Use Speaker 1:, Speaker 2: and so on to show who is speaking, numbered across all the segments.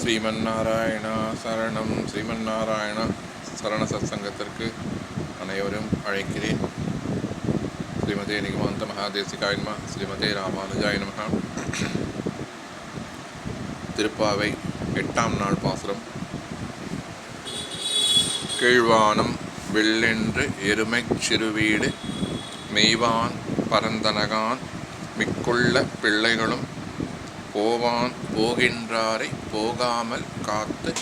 Speaker 1: ஸ்ரீமன்னாராயணா சரணம். ஸ்ரீமன்னாராயணா சரண சத்சங்கத்திற்கு அனைவரும் அழைக்கிறேன். ஸ்ரீமதே நிகமாந்த மகாதேசிகாயன்மா ஸ்ரீமதே ராமானுஜாய நமகா திருப்பாவை எட்டாம் நாள் பாசுரம். கீழ்வானம் வெள்ளென்று எருமைச் சிறுவீடு மெய்வான் பரந்தனகான் மிக்குள்ள பிள்ளைகளும் போவான் போகின்றாரை போகாமல் காத்து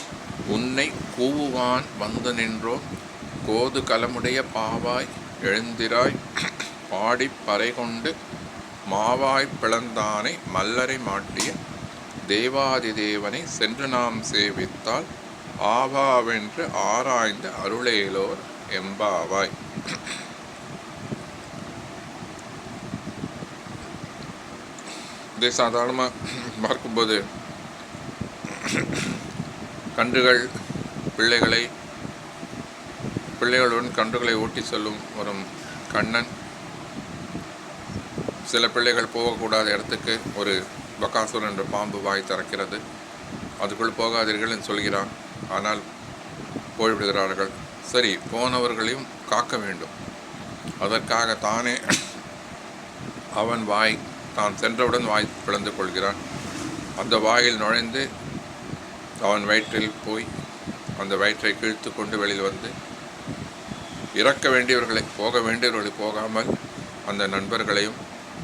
Speaker 1: உன்னை கூவுவான் வந்து நின்றோம். கோது கலமுடைய பாவாய் எழுந்திராய். பாடிப் பறை கொண்டு மாவாய் பிளந்தானை மல்லரை மாட்டிய தேவாதி தேவனை சென்று நாம் சேவித்தால் ஆவாவென்று ஆராய்ந்து அருளேலோர் எம்பாவாய் இதை சாதாரணமாக பார்க்கும்போது கன்றுகள் பிள்ளைகளை பிள்ளைகளுடன் கன்றுகளை ஓட்டி செல்லும் வரும் கண்ணன். சில பிள்ளைகள் போகக்கூடாத இடத்துக்கு ஒரு பக்காசுரன் என்ற பாம்பு வாய் திறக்கிறது. அதுக்குள் போகாதீர்கள் என்று சொல்கிறான். ஆனால் போய்விடுகிறார்கள். சரி போனவர்களையும் காக்க வேண்டும். அதற்காக தானே அவன் வாய் தான் சென்றவுடன் வாய் பிளந்து கொள்கிறான். அந்த வாயில் நுழைந்து அவன் வயிற்றில் போய் அந்த வயிற்றை கிழித்து கொண்டு வெளியில் வந்து இறக்க வேண்டியவர்களை போக வேண்டியவர்களை போகாமல் அந்த நண்பர்களையும்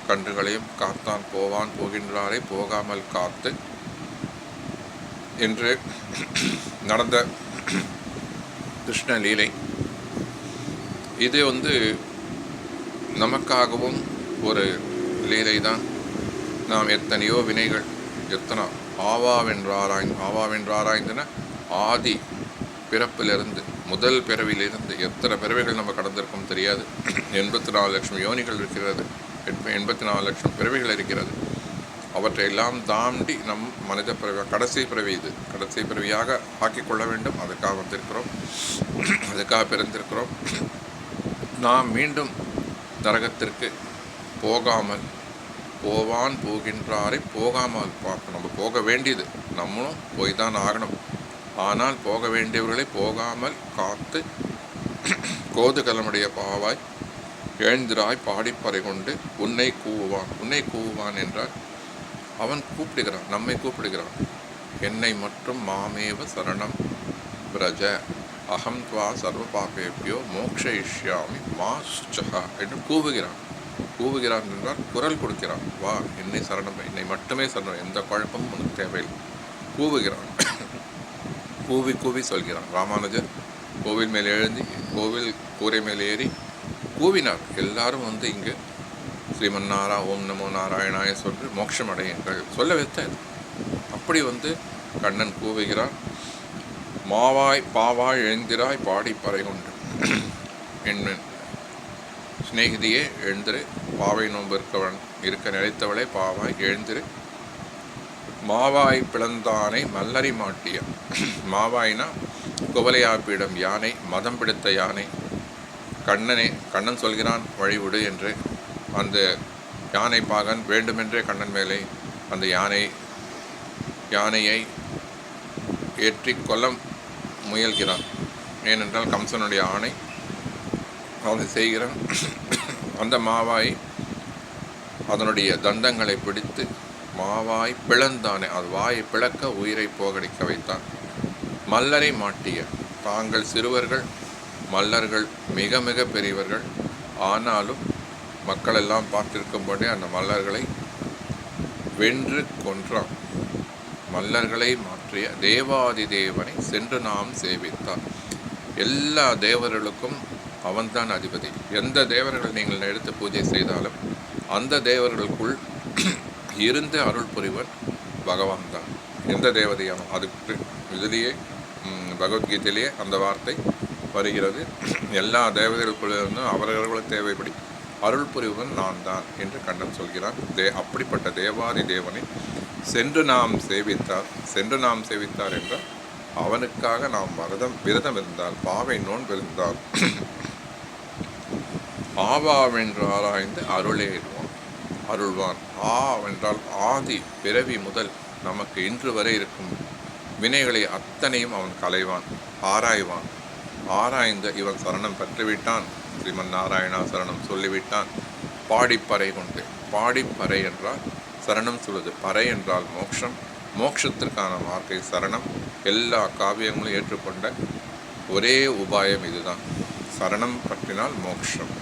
Speaker 1: கன்றுகளையும் காத்தான் போவான் போகின்றாரே போகாமல் காத்து என்று நடந்த கிருஷ்ண லீலை இது வந்து நமக்காகவும் ஒரு லீலை தான் நாம் எத்தனையோ வினைகள் எத்தனை ஆவாவென்றாராய் ஆவாவென்றாராய்ந்துன ஆதி பிறப்பிலிருந்து முதல் பிறவிலிருந்து எத்தனை பிறவிகள் நம்ம கடந்திருக்கோம் தெரியாது. எண்பத்தி நாலு லட்சம் யோனிகள் இருக்கிறது எண்பத்தி நாலு லட்சம் பிறவிகள் இருக்கிறது. அவற்றை எல்லாம் தாண்டி நம் மனித பிறவி கடைசி பிறவி இது. கடைசி பிறவியாக ஆக்கிக்கொள்ள வேண்டும். அதுக்காக வந்திருக்கிறோம். அதுக்காக பிறந்திருக்கிறோம். நாம் மீண்டும் நரகத்திற்கு போகாமல் போவான் போகின்றாரை. போகாமல் பார்க்கணும் நம்ம போக வேண்டியது. நம்மளும் போய் தான் ஆகணும். ஆனால் போக வேண்டியவர்களை போகாமல் காத்து கோதுகலமுடைய பாவாய் எழுந்திராய் பாடிப்பறை கொண்டு உன்னை கூவுவான். உன்னை கூவுவான் என்றால் அவன் கூப்பிடுகிறான். நம்மை கூப்பிடுகிறான். என்னை மற்றும் மாமேவ சரணம் பிரஜ. அகம் துவா சர்வ பாபேபியோ மோக்ஷயிஷ்யாமி மா சுச்சகா என்று கூவுகிறான். கூவுகிறான் என்றால் குரல் கொடுக்கிறான். வா என்னை சரணம் என்னை மட்டுமே சரணம் எந்த குழப்பமும் உனக்கு தேவையில்லை. கூவுகிறான். கூவி கூவி சொல்கிறான். ராமானுஜர் கோவில் மேல் எழுந்தி கோவில் கூரை மேல் ஏறி கூவினார். எல்லாரும் வந்து இங்கு ஸ்ரீமன் நாரா ஓம் நமோ நாராயணாய சொல்லி மோட்சம் அடையுங்கள். சொல்ல வைத்த அப்படி வந்து கண்ணன் கூவுகிறான். மாவாய் பாவாய் எழுந்திராய் பாடி பறை கொண்டு என் சிநேகிதியே எழுந்திரு. பாவை நோன்பு இருக்கவன் இருக்க நினைத்தவளே பாவாய் எழுந்திரு. மாவாய் பிளந்தானை மல்லரி மாட்டிய. மாவாய்னா குவலையாப்பிடம் யானை மதம் பிடித்த யானை. கண்ணனே கண்ணன் சொல்கிறான் வழிவிடு என்று. அந்த யானை பாகன் வேண்டுமென்றே கண்ணன் மேலே அந்த யானை யானையை ஏற்றி கொல்ல முயல்கிறான். ஏனென்றால் கம்சனுடைய ஆணை. அவனை செய்கிறான். அந்த மாவாய் அதனுடைய தந்தங்களை பிடித்து மாவாய் பிளந்தானே அது வாயை பிளக்க உயிரை போகடிக்க வைத்தான். மல்லரை மாட்டிய தாங்கள் சிறுவர்கள் மல்லர்கள் மிக மிக பெரியவர்கள். ஆனாலும் மக்கள் எல்லாம் பார்த்திருக்கும்போதே அந்த மல்லர்களை வென்று கொன்றான். மல்லர்களை மாற்றிய தேவாதி தேவனை சென்று நாம் சேவித்தார். எல்லா தேவர்களுக்கும் அவன்தான் அதிபதி. எந்த தேவர்கள் நீங்கள் எடுத்து பூஜை செய்தாலும் அந்த தேவர்களுக்குள் இருந்து அருள் புரிவன் பகவான் தான். எந்த தேவதையானோ அதுக்கு இதிலேயே பகவத்கீதையிலேயே அந்த வார்த்தை வருகிறது. எல்லா தேவதைகளுக்குள்ளிருந்தும் அவரவர்கள் தேவைப்படி அருள் புரிவன் நான் தான் என்று கண்டன் சொல்கிறான். தே அப்படிப்பட்ட தேவாதி தேவனை சென்று நாம் சேவித்தார் சென்று நாம் சேவித்தார் என்றால் அவனுக்காக நாம் விரதம் விரதம் இருந்தால் பாவை நோன்பிருந்தால் ஆவாவென்று ஆராய்ந்து அருளேடுவான் அருள்வான் ஆ என்றால் ஆதி பிறவி முதல் நமக்கு இன்று வரை இருக்கும் வினைகளை அத்தனையும் அவன் களைவான் ஆராய்வான். ஆராய்ந்து இவன் சரணம் பெற்றுவிட்டான் ஸ்ரீமன் நாராயணா சரணம் சொல்லிவிட்டான். பாடிப்பறை கொண்டு பாடிப்பறை என்றால் சரணம் சொல்வது. பறை என்றால் மோட்சம் மோட்சத்திற்கான வார்த்தை சரணம். எல்லா காவியங்களும் ஏற்றுக்கொண்ட ஒரே உபாயம் இதுதான். சரணம் பற்றினால் மோட்சம்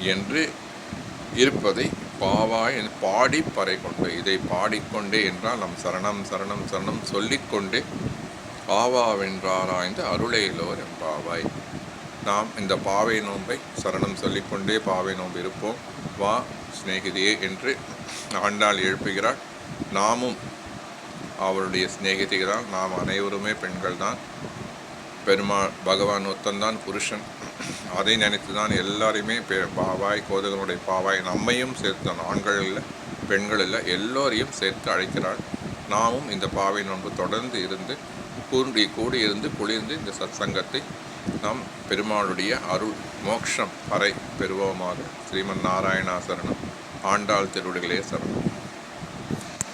Speaker 1: என்று இருப்பதை பாவாய் பாடி பறை கொண்டு இதை பாடிக்கொண்டே என்றால் நம் சரணம் சரணம் சரணம் சொல்லிக்கொண்டே பாவாவென்றாராய்ந்து அருளையிலோர் எம்பாவாய் நாம் இந்த பாவை நோன்பை சரணம் சொல்லிக்கொண்டே பாவை நோன்பு இருப்போம். வா சிநேகிதியே என்று ஆண்டாள் எழுப்புகிறாள். நாமும் அவருடைய சிநேகிதிகள் நாம் அனைவருமே பெண்கள் தான் பெருமாள் பகவான் ஒத்தன்தான் புருஷன். அதை நினைத்து தான் எல்லாரையுமே பாவாய் கோதகனுடைய பாவாய் நம்மையும் சேர்த்து ஆண்கள் இல்லை பெண்கள் இல்லை எல்லோரையும் சேர்த்து அழைக்கிறாள். நாமும் இந்த பாவை நோன்பு தொடர்ந்து இருந்து கூண்டி கூடி இருந்து குளிர்ந்து இந்த சத்சங்கத்தை நாம் பெருமாளுடைய அருள் மோக்ஷம் வரை பெறுவோமாக. ஸ்ரீமன் நாராயணா சரணம் ஆண்டாள் திருவிடுகளே சரணம்.